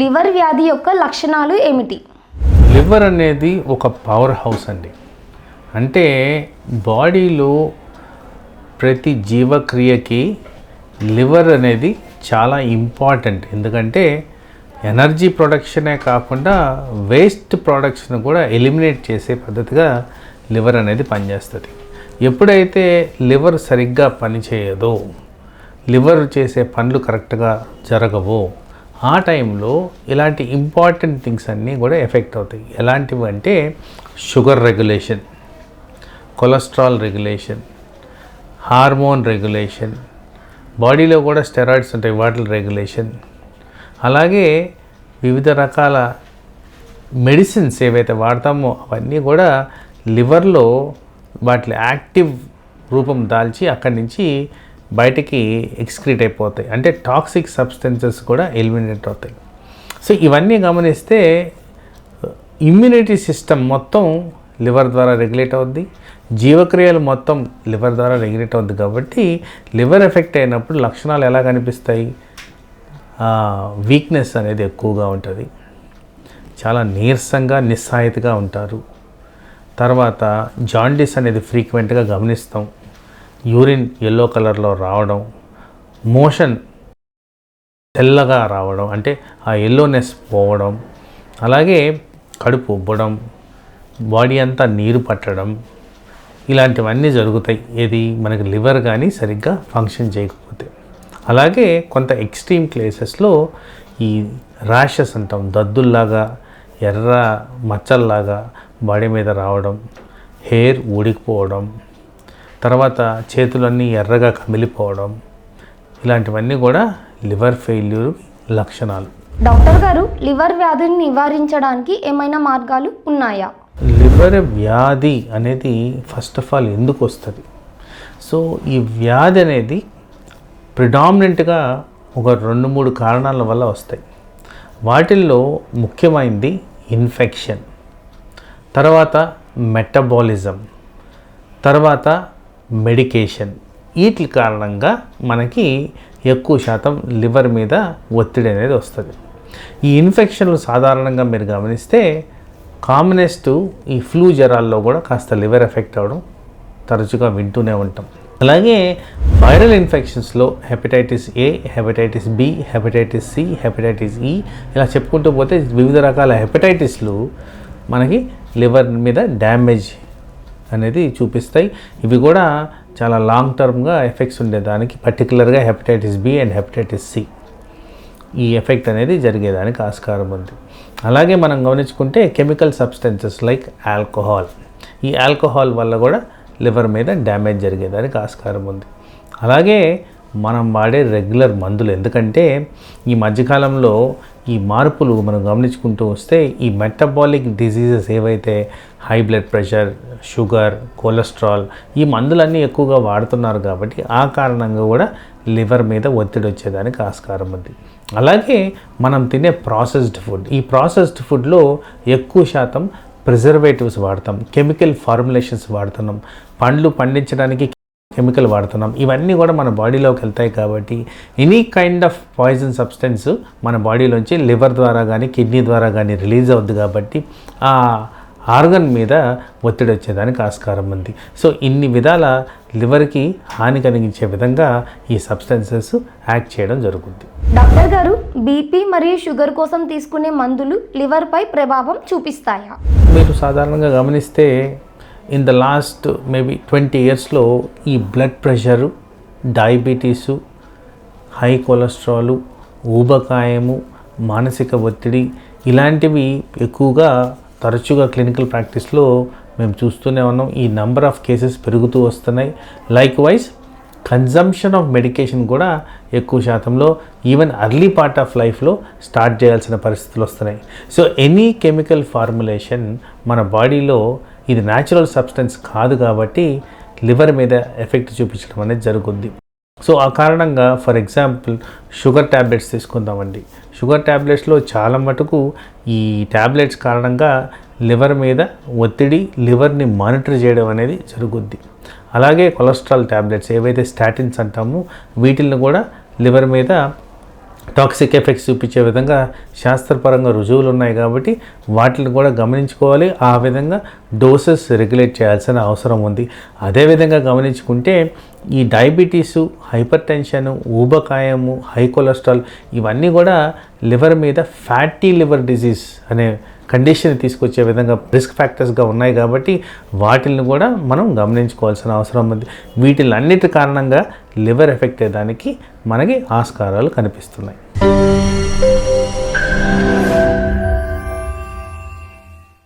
Liver వ్యాధి యొక్క లక్షణాలు ఏమిటి? లివర్ అనేది ఒక పవర్ హౌస్ అండి. అంటే బాడీలో ప్రతి జీవక్రియకి లివర్ అనేది చాలా ఇంపార్టెంట్. ఎందుకంటే ఎనర్జీ ప్రొడక్షనే కాకుండా వేస్ట్ ప్రొడక్షన్ కూడా ఎలిమినేట్ చేసే పద్ధతిగా లివర్ అనేది పనిచేస్తుంది. ఎప్పుడైతే లివర్ సరిగ్గా పనిచేయదో లివర్ చేసే పనులు కరెక్ట్గా జరగవో ఆ టైంలో ఇలాంటి ఇంపార్టెంట్ థింగ్స్ అన్నీ కూడా ఎఫెక్ట్ అవుతాయి. ఎలాంటివి అంటే sugar regulation cholesterol regulation hormone regulation బాడీలో కూడా స్టెరాయిడ్స్ ఉంటాయి వాటి రెగ్యులేషన్. అలాగే వివిధ రకాల మెడిసిన్స్ ఏవైతే వాడతామో అవన్నీ కూడా లివర్లో వాటి యాక్టివ్ రూపం దాల్చి అక్కడి నుంచి బయటికి ఎక్స్క్రీట్ అయిపోతాయి. అంటే టాక్సిక్ సబ్స్టెన్సెస్ కూడా ఎలిమినేట్ అవుతాయి. సో ఇవన్నీ గమనిస్తే ఇమ్యూనిటీ సిస్టమ్ మొత్తం లివర్ ద్వారా రెగ్యులేట్ అవుద్ది. జీవక్రియలు మొత్తం లివర్ ద్వారా రెగ్యులేట్ అవుద్ది కాబట్టి లివర్ ఎఫెక్ట్ అయినప్పుడు లక్షణాలు ఎలా కనిపిస్తాయి? వీక్నెస్ అనేది ఎక్కువగా ఉంటుంది. చాలా నీరసంగా నిస్సాయితగా ఉంటారు. తర్వాత జాండీస్ అనేది ఫ్రీక్వెంట్గా గమనిస్తాం. యూరిన్ ఎల్లో కలర్లో రావడం మోషన్ తెల్లగా రావడం అంటే ఆ ఎల్లోనెస్ పోవడం అలాగే కడుపు ఉబ్బడం బాడీ అంతా నీరు పట్టడం ఇలాంటివన్నీ జరుగుతాయి. ఏది? మనకి లివర్ కానీ సరిగ్గా ఫంక్షన్ చేయకపోతే. అలాగే కొంత ఎక్స్ట్రీమ్ ప్లేసెస్లో ఈ ర్యాషెస్ అంటాం దద్దుల్లాగా ఎర్ర మచ్చల్లాగా బాడీ మీద రావడం హెయిర్ ఊడికిపోవడం తర్వాత చేతులన్నీ ఎర్రగా కమిలిపోవడం ఇలాంటివన్నీ కూడా లివర్ ఫెయిల్యూర్ లక్షణాలు. డాక్టర్ గారు లివర్ వ్యాధిని నివారించడానికి ఏమైనా మార్గాలు ఉన్నాయా? లివర్ వ్యాధి అనేది ఫస్ట్ ఆఫ్ ఆల్ ఎందుకు వస్తుంది? సో ఈ వ్యాధి అనేది ప్రిడామినెంట్గా ఒక రెండు మూడు కారణాల వల్ల వస్తాయి. వాటిల్లో ముఖ్యమైనది ఇన్ఫెక్షన్ తర్వాత మెటబాలిజం తర్వాత మెడికేషన్. వీటి కారణంగా మనకి ఎక్కువ శాతం లివర్ మీద ఒత్తిడి అనేది వస్తుంది. ఈ ఇన్ఫెక్షన్లు సాధారణంగా మీరు గమనిస్తే కామనెస్ట్ ఈ ఫ్లూ జ్వరాల్లో కూడా కాస్త లివర్ ఎఫెక్ట్ అవ్వడం తరచుగా వింటూనే ఉంటాం. అలాగే viral ఇన్ఫెక్షన్స్లో hepatitis A hepatitis B hepatitis C hepatitis E ఇలా చెప్పుకుంటూ పోతే వివిధ రకాల హెపటైటిస్లు మనకి లివర్ మీద డ్యామేజ్ అనేది చూపిస్తాయి. ఇవి కూడా చాలా లాంగ్ టర్మ్గా ఎఫెక్ట్స్ ఉండేదానికి పర్టికులర్గా hepatitis B and hepatitis C ఈ ఎఫెక్ట్ అనేది జరిగేదానికి ఆస్కారం ఉంది. అలాగే మనం గమనించుకుంటే కెమికల్ సబ్స్టెన్సెస్ లైక్ ఆల్కహాల్ ఈ ఆల్కహాల్ వల్ల కూడా లివర్ మీద డ్యామేజ్ జరిగేదానికి ఆస్కారం ఉంది. అలాగే మనం వాడే రెగ్యులర్ మందులు. ఎందుకంటే ఈ మధ్యకాలంలో ఈ మార్పులు మనం గమనించుకుంటూ వస్తే ఈ మెటబాలిక్ డిసీజెస్ ఏవైతే high blood pressure sugar cholesterol ఈ మందులన్నీ ఎక్కువగా వాడుతున్నారు కాబట్టి ఆ కారణంగా కూడా లివర్ మీద ఒత్తిడి వచ్చేదానికి ఆస్కారం ఉంది. అలాగే మనం తినే ప్రాసెస్డ్ ఫుడ్. ఈ ప్రాసెస్డ్ ఫుడ్లో ఎక్కువ శాతం ప్రిజర్వేటివ్స్ వాడతాం. కెమికల్ ఫార్ములేషన్స్ వాడుతున్నాం. పండ్లు పండించడానికి కెమికల్ వాడుతున్నాం. ఇవన్నీ కూడా మన బాడీలోకి వెళ్తాయి కాబట్టి any kind of poison substance మన బాడీలోంచి లివర్ ద్వారా కానీ కిడ్నీ ద్వారా కానీ రిలీజ్ అవుద్ది కాబట్టి ఆ ఆర్గన్ మీద ఒత్తిడి వచ్చేదానికి ఆస్కారం ఉంది. సో ఇన్ని విధాల లివర్కి హాని కలిగించే విధంగా ఈ సబ్స్టెన్సెస్ యాక్ట్ చేయడం జరుగుతుంది డాక్టర్ గారు బీపీ మరియు షుగర్ కోసం తీసుకునే మందులు లివర్పై ప్రభావం చూపిస్తాయా? మీరు సాధారణంగా గమనిస్తే in the last maybe twenty ఇయర్స్లో ఈ blood pressure diabetes high cholesterol ఊబకాయము మానసిక ఒత్తిడి ఇలాంటివి ఎక్కువగా తరచుగా క్లినికల్ ప్రాక్టీస్లో మేము చూస్తూనే ఉన్నాం. ఈ నెంబర్ ఆఫ్ కేసెస్ పెరుగుతూ వస్తున్నాయి. Likewise consumption of medication కూడా ఎక్కువ శాతంలో ఈవెన్ అర్లీ పార్ట్ ఆఫ్ లైఫ్లో స్టార్ట్ చేయాల్సిన పరిస్థితులు వస్తున్నాయి. సో ఎనీ కెమికల్ ఫార్ములేషన్ మన బాడీలో ఇది న్యాచురల్ సబ్స్టెన్స్ కాదు కాబట్టి లివర్ మీద ఎఫెక్ట్ చూపించడం అనేది జరుగుద్ది. సో ఆ కారణంగా ఫర్ ఎగ్జాంపుల్ షుగర్ ట్యాబ్లెట్స్ తీసుకుందామండి. షుగర్ ట్యాబ్లెట్స్లో చాలా మటుకు ఈ ట్యాబ్లెట్స్ కారణంగా లివర్ మీద ఒత్తిడి లివర్ని మానిటర్ చేయడం అనేది జరుగుద్ది. అలాగే కొలెస్ట్రాల్ ట్యాబ్లెట్స్ ఏవైతే స్టాటిన్స్ అంటామో వీటిల్ని కూడా లివర్ మీద టాక్సిక్ ఎఫెక్ట్స్ చూపించే విధంగా శాస్త్రపరంగా రుజువులు ఉన్నాయి కాబట్టి వాటిని కూడా గమనించుకోవాలి. ఆ విధంగా డోసెస్ రెగ్యులేట్ చేయాల్సిన అవసరం ఉంది. అదేవిధంగా గమనించుకుంటే ఈ డయాబెటీసు హైపర్ టెన్షన్ ఊబకాయము హై కొలెస్ట్రాల్ ఇవన్నీ కూడా లివర్ మీద ఫ్యాటీ లివర్ డిజీజ్ అనే కండిషన్ తీసుకొచ్చే విధంగా రిస్క్ ఫ్యాక్టర్స్గా ఉన్నాయి కాబట్టి వాటిని కూడా మనం గమనించుకోవాల్సిన అవసరం ఉంది. వీటిలన్నిటి కారణంగా లివర్ ఎఫెక్ట్ అయ్యేదానికి మనకి ఆస్కారాలు కనిపిస్తున్నాయి.